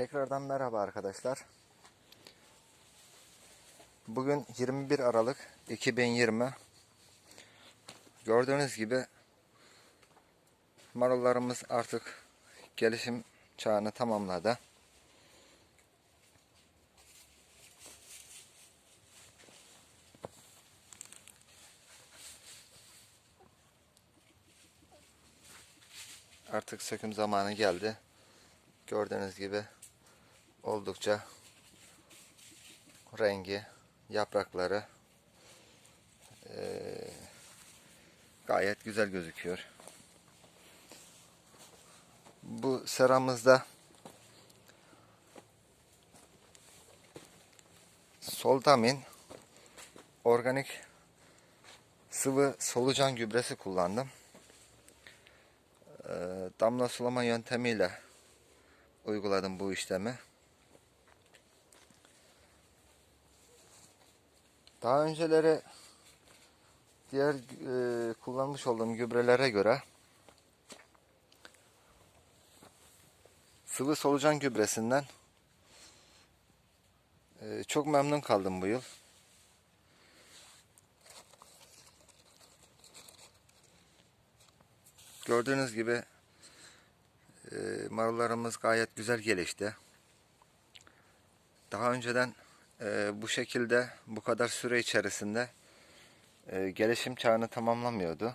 Tekrardan merhaba arkadaşlar. Bugün 21 Aralık 2020. Gördüğünüz gibi marullarımız artık gelişim çağını tamamladı. Artık söküm zamanı geldi. Gördüğünüz gibi oldukça rengi, yaprakları eee, gayet güzel gözüküyor. Bu seramızda Soldamin organik sıvı solucan gübresi kullandım. Eee, damla sulama yöntemiyle uyguladım bu işlemi. Daha önceleri diğer e, kullanmış olduğum gübrelere göre sıvı solucan gübresinden e, çok memnun kaldım bu yıl. Gördüğünüz gibi e, marullarımız gayet güzel gelişti. Daha önceden e, bu şekilde bu kadar süre içerisinde e, gelişim çağını tamamlamıyordu.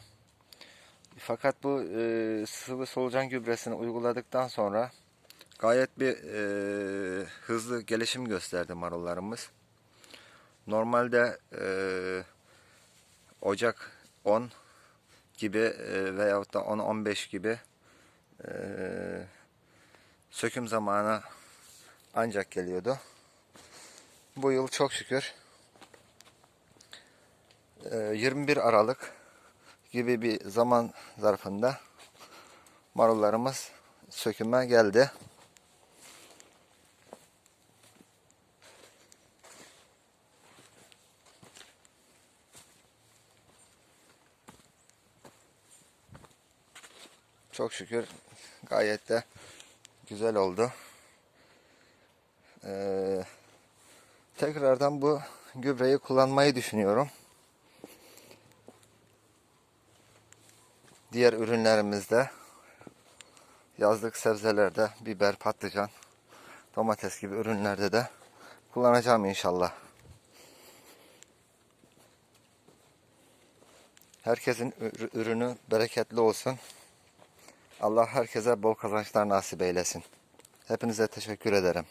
Fakat bu e, sıvı solucan gübresini uyguladıktan sonra gayet bir e, hızlı gelişim gösterdi marullarımız. Normalde e, Ocak 10 gibi e, veyahut da 10-15 gibi e, söküm zamanı ancak geliyordu. Bu yıl çok şükür e, 21 Aralık gibi bir zaman zarfında marullarımız söküme geldi. Çok şükür gayet de güzel oldu. Ee, tekrardan bu gübreyi kullanmayı düşünüyorum. Diğer ürünlerimizde yazlık sebzelerde biber, patlıcan, domates gibi ürünlerde de kullanacağım inşallah. Herkesin ür- ürünü bereketli olsun. Allah herkese bol kazançlar nasip eylesin. Hepinize teşekkür ederim.